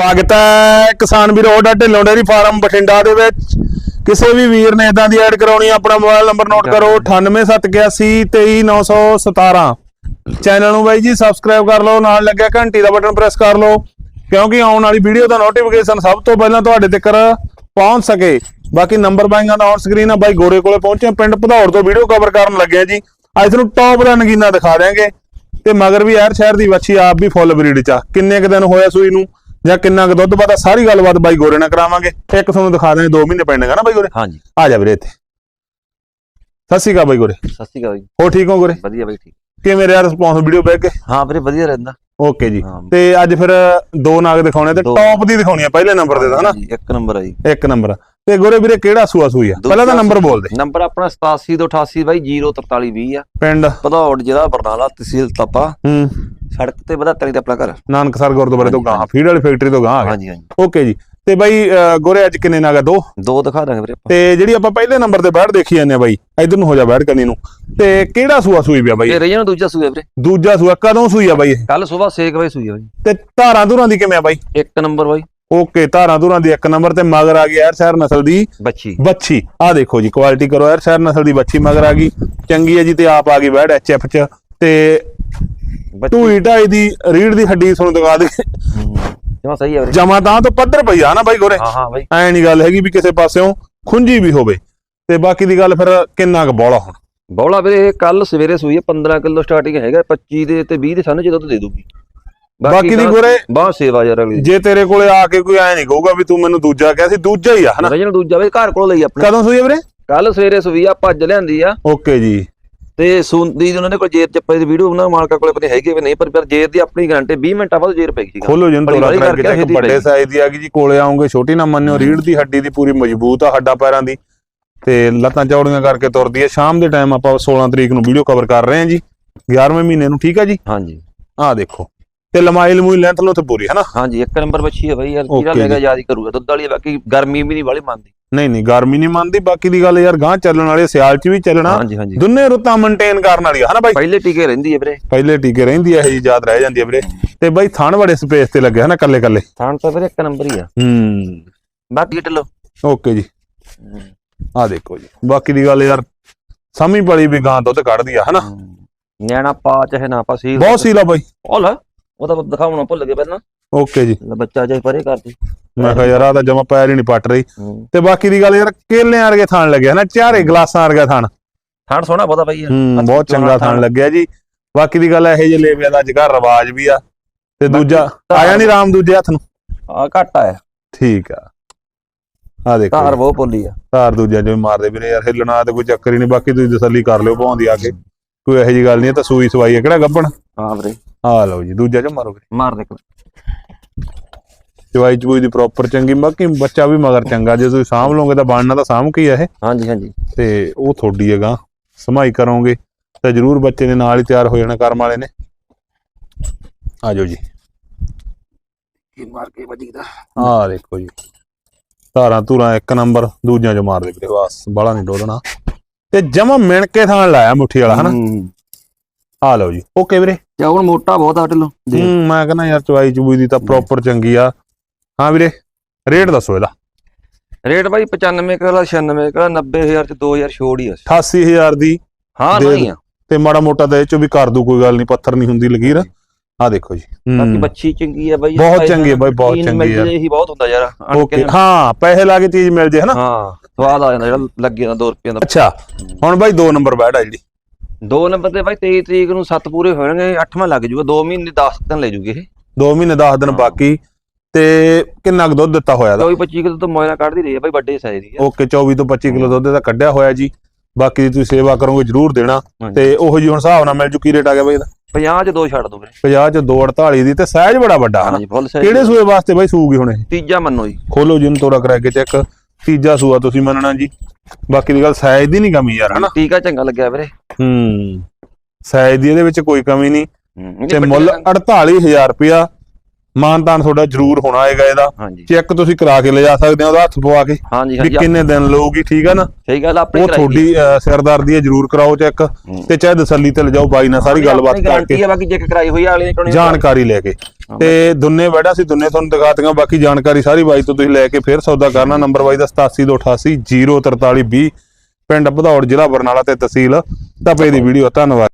ਸਵਾਗਤ ਹੈ ਕਿਸਾਨ ਵੀਰੋ ਦਾ ਢਿੱਲੋਂ ਡੇਰੀ ਫਾਰਮ ਬਠਿੰਡਾ ਦੇ ਵਿੱਚ। ਕਿਸੇ ਵੀ ਵੀਰ ਨੇ ਇਦਾਂ ਦੀ ਐਡ ਕਰਾਉਣੀ ਆਪਣਾ ਮੋਬਾਈਲ ਨੰਬਰ ਨੋਟ ਕਰੋ 9871823917 ਚੈਨਲ ਨੂੰ ਬਾਈ ਜੀ ਸਬਸਕ੍ਰਾਈਬ ਕਰ ਲਓ ਨਾਲ ਲੱਗਿਆ ਘੰਟੀ ਦਾ ਬਟਨ ਪ੍ਰੈਸ ਕਰ ਲਓ ਕਿਉਂਕਿ ਆਉਣ ਵਾਲੀ ਵੀਡੀਓ ਦਾ ਨੋਟੀਫਿਕੇਸ਼ਨ ਸਭ ਤੋਂ ਪਹਿਲਾਂ ਤੁਹਾਡੇ ਤੱਕ ਪਹੁੰਚ ਸਕੇ। ਬਾਕੀ ਨੰਬਰ ਬਾਈਆਂ ਦਾ ਔਨ ਸਕਰੀਨ ਆ ਬਾਈ ਗੋਰੇ ਕੋਲੇ ਪਹੁੰਚੇ ਪਿੰਡ ਭਦੌੜ ਤੋਂ ਵੀਡੀਓ ਕਵਰ ਕਰਨ ਲੱਗੇ ਆ ਜੀ। ਅੱਜ ਤੁਹਾਨੂੰ ਟੌਪ ਦਾ ਨਗੀਨਾ ਦਿਖਾ ਦਿਆਂਗੇ। ਤੇ ਮਗਰ ਵੀ ਯਾਰ ਸ਼ਹਿਰ ਦੀ ਵੱਛੀ ਆਪ ਵੀ ਫੁੱਲ ਬਰੀਡ ਚ ਕਿੰਨੇ ਕੁ ਦਿਨ ਹੋਇਆ ਸੂਈ ਨੂੰ? ਜਾਂ ਕਿੰਨਾ ਕੁ ਦੁੱਧ ਪਤਾ ਸਾਰੀ ਗੱਲਬਾਤ ਬਾਈ ਗੋਰੇ ਨਾਲ ਕਰਾਵਾਂਗੇ। ਇੱਕ ਤੁਹਾਨੂੰ ਦਿਖਾ ਦਾਂਗੇ 2 ਮਹੀਨੇ ਪੈਣਗੇ ਨਾ ਬਾਈ ਗੋਰੇ? ਹਾਂਜੀ। ਆ ਜਾ ਵੀਰੇ ਇੱਥੇ। ਸਤਿ ਸ਼੍ਰੀ ਅਕਾਲ ਬਾਈ ਗੋਰੇ। ਸਤਿ ਸ਼੍ਰੀ ਅਕਾਲ ਜੀ। ਹੋ ਠੀਕ ਹੋ ਗੋਰੇ? ਵਧੀਆ ਬਾਈ ਠੀਕ। ਕਿਵੇਂ ਰਿਹਾ ਰਿਸਪੌਂਸ ਵੀਡੀਓ ਬੈਕ ਕੇ? ਹਾਂ ਵੀਰੇ ਵਧੀਆ ਰਹਿੰਦਾ। ਓਕੇ ਜੀ। ਹਾਂ। ਤੇ ਅੱਜ ਫਿਰ ਦੋ ਨਾਗ ਦਿਖਾਉਣੇ ਤੇ ਦੋ। ਟੌਪ ਦੀ ਦਿਖਾਉਣੀ ਆ ਪਹਿਲੇ ਨੰਬਰ ਦੇ ਦਾ ਹਨਾ ਜੀ, ਇੱਕ ਨੰਬਰ ਆ ਜੀ। ਇੱਕ ਨੰਬਰ ਤੇ ਗੋਰੇ ਵੀਰੇ ਕਿਹੜਾ ਸੂਆ ਸੂਈ ਆ? ਪਹਿਲਾਂ ਤਾਂ ਨੰਬਰ ਬੋਲ ਦੇ। ਨੰਬਰ ਆਪਣਾ 87 ਤੋਂ 88 ਬਾਈ 04320 ਆ। ਪਿੰਡ। ਭਦੌੜ ਜ਼ਿਲ੍ਹਾ ਬਰਨਾਲਾ ਤਹਿਸੀਲ ਤਪਾ। ਹੂੰ। ਸੜਕ ਤੇ ਵਧਾ ਤਰੀ ਤੇ ਆਪਣਾ ਘਰ। ਨਾਨਕਸਰ ਗੁਰਦੁਆਰੇ ਤੋਂ ਗਾਂ ਫੀਡ ਵਾਲੀ ਫੈਕਟਰੀ ਤੋਂ ਗਾਂ ਆ ਹਾਂਜੀ ਹਾਂਜੀ। ਓਕੇ ਜੀ। ਤੇ ਬਾਈ ਗੋਰੇ ਅੱਜ ਕਿੰਨੇ ਨਾਗਾ? ਦੋ? ਦੋ ਦਿਖਾ ਦਾਂਗੇ ਵੀਰੇ ਆਪਾਂ। ਤੇ ਜਿਹੜੀ ਆਪਾਂ ਪਹਿਲੇ ਨੰਬਰ ਤੇ ਬੈਠ ਦੇਖੀ ਜਾਂਦੇ ਆ ਬਾਈ ਇਧਰ ਨੂੰ ਹੋ ਜਾ ਬੈਠ ਕਰਨੀ ਨੂੰ। ਤੇ ਕਿਹੜਾ ਸੂਆ ਸੂਈ ਪਿਆ ਬਾਈ? ਇਹ ਰਜਨ ਦੂਜਾ ਸੂਆ ਵੀਰੇ। ਦੂਜਾ ਸੂਆ ਕਦੋਂ ਸੂਈ ਆ ਬਾਈ ਇਹ? ਕੱਲ ਸਵੇਰ 6 ਵਜੇ ਸੂਈ ਆ ਬਾਈ। ਤੇ ਧਾਰਾਂ ਧੁਰਾਂ ਦੀ ਕਿਵੇਂ ਆ ਬਾਈ? ਇੱਕ ਨੰਬਰ ਬਾਈ। ਓਕੇ ਧਾਰਾਂ ਧੁਰਾਂ ਦੀ ਇੱਕ ਨੰਬਰ ਤੇ ਮਗਰ ਆ ਗਈ ਯਾਰ ਸ਼ਹਿਰ ਨਸਲ ਦੀ ਬੱਚੀ। ਬੱਚੀ। ਆ ਦੇਖੋ ਜੀ ਕੁਆਲਿਟੀ ਕਰੋ ਯਾਰ ਸ਼ਹਿਰ ਨਸਲ ਦੀ ਬੱਚੀ ਮਗਰ ਆ ਗਈ। ਚੰਗੀ ਹੈ ਜੀ ਤੇ ਆਪ ਆ ਗਈ ਬੈਡ ਐਚਐਫ ਚ। ਤੇ ਢੂਈ ਢਾਈ ਦੀ ਰੀੜ ਦੀ ਹੱਡੀ ਤੁਹਾਨੂੰ ਦਿਖਾ ਦੇ। ਜਮਾ ਸਹੀ ਵੀਰੇ। ਜਮਾ ਤਾਂ ਤੋਂ ਪੱਧਰ ਪਈ ਆ ਨਾ ਬਾਈ ਗੋਰੇ। ਹਾਂ ਹਾਂ ਬਾਈ। ਐ ਨਹੀਂ ਗੱਲ ਹੈਗੀ ਵੀ ਕਿਸੇ ਪਾਸਿਓਂ ਖੁੰਝੀ ਵੀ ਹੋਵੇ। ਤੇ ਬਾਕੀ ਦੀ ਗੱਲ ਫਿਰ ਕਿੰਨਾ ਕੁ ਬੋਲਾ ਹੁਣ? ਬੌਲਾ ਵੀਰੇ ਕੱਲ ਸਵੇਰੇ ਸੂਈ ਆ 15 ਕਿਲੋ ਸਟਾਰਟਿੰਗ ਹੈਗਾ 25 ਦੇ ਤੇ 20 ਦੇ ਸਾਨੂੰ ਜਦੋਂ ਦੇ ਦੂਗੀ। ਬਾਕੀ ਦੀ ਗੋਰੇ ਬਹੁਤ ਸੇਵਾ ਯਾਰ ਅਗਲੀ ਜੇ ਤੇਰੇ ਕੋਲੇ ਆ ਕੇ ਕੋਈ ਐ ਨਹੀਂ ਕਹੂਗਾ ਵੀ ਤੂੰ ਮੈਨੂੰ ਦੂਜਾ ਕਿਹਾ ਸੀ ਦੂਜਾ ਹੀ ਆ ਹਨਾ? ਰਜਨ ਦੂਜਾ ਵੇ ਘਰ ਕੋਲ ਲਈ ਆਪਣਾ। ਕਦੋਂ ਸੂਈ ਵੀਰੇ? ਕੱਲ ਸਵੇਰੇ ਸੂਈ ਆ ਭੱਜ ਲਿਆਂਦੀ ਆ। ਓਕੇ ਜੀ। ਤੇ ਸੁਣਦੀ ਉਹਨਾਂ ਦੇ ਕੋਲ ਜੇਰ ਚੱਪੇ ਦੀ ਵੀਡੀਓ ਉਹਨਾਂ ਮਾਲਕਾ ਕੋਲੇ ਪਤਾ ਹੈਗੇ ਵੀ ਨਹੀਂ ਪਰ ਪਰ ਜੇਰ ਦੀ ਆਪਣੀ ਗਾਰੰਟੀ 20 ਮਿੰਟਾਂ ਬਾਅਦ ਜੇਰ ਪੈ ਗਈ ਖੋਲੋ ਜਿੰਨ ਤੋਰਾ ਛੇਤੀ ਵੱਡੇ ਪਈ। ਸਾਈਜ਼ ਦੀ ਆ ਗਈ ਜੀ ਕੋਲੇ ਆਉਂਗੇ ਛੋਟੀ ਨਾ ਮੰਨਿਓ ਰੀੜ ਦੀ ਹੱਡੀ ਦੀ ਪੂਰੀ ਮਜ਼ਬੂਤ ਆ ਹੱਡਾਂ ਪੈਰਾਂ ਦੀ। ਤੇ ਲੱਤਾਂ ਚੌੜੀਆਂ ਕਰਕੇ ਤੁਰਦੀ ਹੈ ਸ਼ਾਮ ਦੇ ਟਾਈਮ ਆਪਾਂ 16 ਤਰੀਕ ਨੂੰ ਵੀਡੀਓ ਕਵਰ ਕਰ ਰਹੇ ਹਾਂ ਜੀ 11ਵੇਂ ਮਹੀਨੇ ਨੂੰ ਠੀਕ ਆ ਜੀ? ਹਾਂਜੀ। ਆਹ ਦੇਖੋ। ਤੇ ਲੰਮਾਈ ਲਮੂਈ ਲੈਂਥ ਨੂੰ ਤੇ ਪੂਰੀ ਹੈ ਨਾ ਹਾਂਜੀ ਇੱਕ ਨੰਬਰ ਬੱਚੀ ਹੈ ਬਈ ਯਾਰ ਜਿਹੜਾ Okay ਲੈਗਾ। ਯਾਦ ਹੀ ਕਰੂਗਾ ਦੁੱਧ ਵਾਲੀ ਆ, ਬਾਕੀ ਗਰਮੀ ਵੀ ਨਹੀਂ ਵਾਲੀ ਮੰਨਦੀ। ਨਹੀਂ ਨਹੀਂ ਗਰਮੀ ਨਹੀਂ ਮੰਨਦੀ ਬਾਕੀ ਦੀ ਗੱਲ ਯਾਰ ਗਾਂ ਚੱਲਣ ਵਾਲੇ ਸਿਆਲ 'ਚ ਵੀ ਚੱਲਣਾ। ਹਾਂਜੀ ਹਾਂਜੀ। ਦੁੰਨੇ ਰੁੱਤਾਂ ਮੇਨਟੇਨ ਕਰਨ ਵਾਲੀ ਆ ਹਨਾ ਬਾਈ? ਪਹਿਲੇ ਟੀਕੇ ਰਹਿੰਦੀ ਹੈ ਵੀਰੇ। ਪਹਿਲੇ ਟੀਕੇ ਰਹਿੰਦੀ ਆ ਇਹ ਯਾਦ ਰਹਿ ਜਾਂਦੀ ਆ ਵੀਰੇ। ਤੇ ਬਾਈ ਥਣ ਬੜੇ ਸਪੇਸ ਤੇ ਲੱਗੇ ਹਨਾ ਕੱਲੇ ਕੱਲੇ ਥਾਣ ਤਾਂ ਵੀਰੇ ਇੱਕ ਨੰਬਰ ਹੀ ਆ। ਹੂੰ। ਬਾਕੀ ਢਿੱਲੋ ਓਕੇ ਜੀ। ਆਹ ਦੇਖੋ ਜੀ ਬਾਕੀ ਦੀ ਗੱਲ ਯਾਰ ਸਮਝ ਪੜੀ ਵੀ ਗਾਂ ਦੁੱਧ ਕੱਢਦੀ ਆ ਹਨਾ? ਨਿਆਣਾ ਪਾ ਚਾਹੇ ਨਾ ਪਾ ਸੀ ਬਹੁਤ ਸੀਲਾ ਬਾਈ। ਉਹ ਲੈ। ਉਹ ਤਾਂ ਦਿਖਾਉਣਾ ਭੁੱਲ ਗਏ ਪਹਿਲਾਂ। ਓਕੇ ਜੀ। ਲੈ ਬੱਚਾ ਜੇ ਪਰੇ ਕਰਦੀ ਮੈਂ ਕਿਹਾ ਯਾਰ ਆ ਤਾਂ ਜਮਾ ਪੈਰ ਹੀ ਨਹੀਂ ਪੱਟ ਰਹੀ। ਤੇ ਬਾਕੀ ਦੀ ਗੱਲ ਯਾਰ ਕੇਲਿਆਂ ਵਰਗੇ ਥਾਣ ਲੱਗਿਆ ਨਾ ਚਾਰੇ ਗਲਾਸਾਂ ਵਰਗਾ ਥਾਣ ਥਾਣ ਸੋਹਣਾ ਬਹੁਤਾ ਬਈ ਹੂੰ ਬਹੁਤ ਚੰਗਾ ਥਾਣ ਲੱਗਿਆ ਜੀ। ਬਾਕੀ ਦੀ ਗੱਲ ਇਹੋ ਜਿਹੇ ਲੇਵਿਆਂ ਦਾ ਅੱਜ ਰਿਵਾਜ ਵੀ ਆ। ਤੇ ਦੂਜਾ ਆਇਆ ਨਹੀਂ ਰਾਮ ਦੂਜੇ ਹੱਥ ਨੂੰ? ਆ ਘੱਟ ਆ ਠੀਕ ਆ। ਆ ਦੇਖੋ ਧਾਰ ਜੀ, ਬਹੁਤ ਪੋਲੀ ਆ। ਧਾਰ ਦੂਜਾ ਜਿਵੇਂ ਮਾਰਦੇ ਵੀਰੇ ਯਾਰ ਹਿੱਲਣਾ ਤੇ ਕੋਈ ਚੱਕਰ ਹੀ ਨਹੀਂ। ਬਾਕੀ ਤੁਸੀਂ ਤਸੱਲੀ ਕਰ ਲਿਓ ਭਾਉਂਦੀ ਆ ਕੇ। ਕੋਈ ਇਹੋ ਜਿਹੀ ਗੱਲ ਨਹੀਂ ਤਾਂ ਸੂਈ ਸਵਾਈ ਹੈ ਕਿਹੜਾ ਗੱਬਣ? ਹਾਂ ਵੀਰੇ। ਆ ਲਓ ਜੀ ਦੂਜਾ ਚ ਮਾਰੋ ਵੀਰੇ ਮਾਰ ਦੇ ਇੱਕ। ਚਵਾਈ ਚਬੂਈ ਦੀ ਪ੍ਰੋਪਰ ਚੰਗੀ ਬਾਕੀ ਬੱਚਾ ਵੀ ਮਗਰ ਚੰਗਾ। ਜੇ ਤੁਸੀਂ ਸਾਂਭ ਲਓਗੇ ਤਾਂ ਬਣਨਾ ਤਾਂ ਸਾਂਭ ਕੇ ਹੀ ਆ ਇਹ। ਹਾਂਜੀ ਹਾਂਜੀ। ਤੇ ਉਹ ਤੁਹਾਡੀ ਹੈਗਾ ਸਮਾਈ ਕਰੋਗੇ ਤਾਂ ਜਰੂਰ ਬੱਚੇ ਨੇ ਨਾਲ ਹੀ ਤਿਆਰ ਹੋ ਜਾਣਾ ਕਰਮ ਵਾਲੇ ਨੇ। ਆ ਜਾਓ ਜੀ। ਕੀ ਮਾਰ ਕੇ ਵੱਜੀ ਦਾ ਆਹ ਦੇਖੋ ਜੀ। ਧਾਰਾਂ ਧੂਰਾਂ ਇੱਕ ਨੰਬਰ ਦੂਜਿਆਂ ਚੋਂ ਮਾਰ ਦੇ ਵੀਰੇ। ਬਸ ਬਾਲਾ ਨਹੀਂ ਡੋਲਣਾ। ਤੇ ਜਮਾ ਮਿਣ ਕੇ ਥਾਂ ਲਾਇਆ ਮੁੱਠੀ ਵਾਲਾ ਹਨਾ? ਆ ਲਓ ਜੀ। ਓਕੇ ਵੀਰੇ। ਤੇ ਹੁਣ ਮੋਟਾ ਬਹੁਤ ਆ ਢਿੱਲੋ ਹੂੰ ਮੈਂ ਕਹਿੰਦਾ ਯਾਰ ਚਵਾਈ ਚਬੂਈ ਦੀ ਤਾਂ ਪ੍ਰੋਪਰ ਚੰਗੀ ਆ। ਹਾਂ ਵੀਰੇ ਰੇਟ ਦੱਸੋ ਇਹਦਾ। ਰੇਟ ਬਾਈ 95 ਕਲਾ 96 ਕਲਾ 90000 ਚ 2000 ਛੋੜ ਹੀ ਆ 88000 ਦੀ ਹਾਂ ਦੇ ਨਹੀਂ ਆ ਤੇ ਮਾੜਾ ਮੋਟਾ ਇਹ ਚੋਂ ਵੀ ਕਰ ਦੂ ਕੋਈ ਗੱਲ ਨਹੀਂ ਪੱਥਰ ਨਹੀਂ ਹੁੰਦੀ ਲਗੀਰ ਆ ਦੇਖੋ ਜੀ। ਬਾਕੀ ਹੂੰ। ਬੱਚੀ ਚੰਗੀ ਆ ਬਾਈ ਬਹੁਤ ਚੰਗੀ ਆ ਬਾਈ, ਬਹੁਤ ਚੰਗੀ। ਜੇ ਇਹੀ ਬਹੁਤ ਹੁੰਦਾ ਯਾਰ ਅਣ ਓਕੇ। ਕੇ ਹਾਂ ਪੈਸੇ ਲਾ ਕੇ ਚੀਜ਼ ਮਿਲ ਜੇ ਹਨਾ? ਹਾਂ ਸਵਾਦ ਆ ਜਾਂਦਾ ਜਿਹੜਾ ਲੱਗੇ ਜਾਂਦਾ 2 ਰੁਪਏ ਦਾ। ਅੱਛਾ ਹੁਣ ਬਾਈ ਦੋ ਨੰਬਰ ਬੈਠ ਆ ਜਿਹੜੀ। ਦੋ ਨੰਬਰ ਤੇ ਬਾਈ 23 ਤਰੀਕ ਨੂੰ 7 ਪੂਰੇ ਹੋਣਗੇ 8ਵਾਂ ਲੱਗ ਜੂਗਾ 2 ਮਹੀਨੇ 10 ਦਿਨ ਲੈ ਜੂਗੇ ਇਹ। 2 ਮਹੀਨੇ 10 ਦਿਨ ਹਾਂ। ਬਾਕੀ। ਤੇ ਕਿੰਨਾ ਕੁ ਦੁੱਧ ਦਿੱਤਾ ਹੋਇਆ ਦਾ 24 25 ਕਿਲੋ ਤੋਂ ਮੋਇਨਾ ਕੱਢਦੀ ਰਹੀ ਆ ਬਾਈ ਵੱਡੇ ਸਾਈਜ਼ ਦੀ ਆ। ਓਕੇ 24 ਤੋਂ 25 ਕਿਲੋ ਦੁੱਧ ਦਾ ਕੱਢਿਆ ਹੋਇਆ ਜੀ। ਬਾਕੀ ਦੀ ਤੁਸੀਂ ਸੇਵਾ ਕਰੋਗੇ ਜਰੂਰ ਦੇਣਾ। ਤੇ ਉਹੋ ਜੀ ਹੁਣ ਹਿਸਾਬ ਨਾਲ ਮਿਲ ਜੂ ਕੀ ਰੇਟ ਆ ਗਿਆ ਬਾਈ ਇਹਦਾ? 50 ਚ ਦੋ ਛੱਡ ਦੋ ਵੀਰੇ। 50 ਚ 248 ਦੀ ਤੇ ਸਾਈਜ਼ ਬੜਾ ਵੱਡਾ ਸਾਈਜ਼ ਕਿਹੜੇ ਸੂਏ ਵਾਸਤੇ ਬਾਈ ਸੂਗੀ ਹੁਣ ਇਹ? ਤੀਜਾ ਮੰਨੋ ਜੀ। ਖੋਲੋ ਜੀ ਨੂੰ ਤੋੜਾ ਕਰਾ ਕੇ ਚੈੱਕ ਤੀਜਾ ਸੂਆ ਤੁਸੀਂ ਮੰਨਣਾ ਜੀ। ਬਾਕੀ ਦੀ ਗੱਲ ਸਾਈਜ਼ ਦੀ ਨਹੀਂ ਕਮੀ ਯਾਰ ਹਨਾ। ਟੀਕਾ ਚੰਗਾ ਲੱਗਿਆ ਵੀਰੇ। ਹੂੰ। ਸਾਈਜ਼ ਦੀ ਇਹਦੇ ਵਿੱਚ ਕੋਈ ਕਮੀ ਨਹੀਂ। ਹੂੰ, ਤੇ ਮੁੱਲ ਰੰਗ- 48000 ਰੁਪਿਆ ਮਾਨਤਾਨ ਤੁਹਾਡਾ ਜ਼ਰੂਰ ਹੋਣਾ ਹੈਗਾ ਇਹਦਾ। ਚੈੱਕ ਤੁਸੀਂ ਕਰਾ ਕੇ ਲਿਜਾ ਸਕਦੇ ਹੋ ਉਹਦਾ ਹੱਥ ਪਵਾ ਕੇ। ਵੀ ਕਿੰਨੇ ਦਿਨ ਲਊਗੀ ਠੀਕ ਆ ਨਾ? ਸਹੀ ਗੱਲ ਆਪਣੀ ਉਹ ਤੁਹਾਡੀ ਸਿਰਦਰਦੀ ਹੈ ਜ਼ਰੂਰ ਕਰਾਓ ਚੈੱਕ। ਤੇ ਚਾਹੇ ਤਸੱਲੀ ਤੇ ਲਿਜਾਓ ਬਾਈ ਨਾਲ ਸਾਰੀ ਗੱਲਬਾਤ ਕਰਕੇ ਬਾਕੀ ਚੈੱਕ ਕਰਾਈ ਹੋਈ ਅਗਲੇ ਨੇ ਜਾਣਕਾਰੀ ਲੈ ਕੇ। ਤੇ ਦੁੰਨੇ ਬੈਠਾ ਸੀ ਦੁੰਨੇ ਤੁਹਾਨੂੰ ਦਿਖਾਤੀਆਂ ਬਾਕੀ ਜਾਣਕਾਰੀ ਸਾਰੀ ਬਾਈ ਤੋਂ ਤੁਸੀਂ ਲੈ ਕੇ ਫਿਰ ਸੌਦਾ ਕਰਨਾ। ਨੰਬਰ ਬਾਈ ਦਾ 8788 04320 ਪਿੰਡ ਭਦੌੜ ਜ਼ਿਲ੍ਹਾ ਬਰਨਾਲਾ ਤੇ ਤਹਿਸੀਲ ਤਪੇ ਦੀ ਵੀਡੀਓ ਧੰਨਵਾਦ।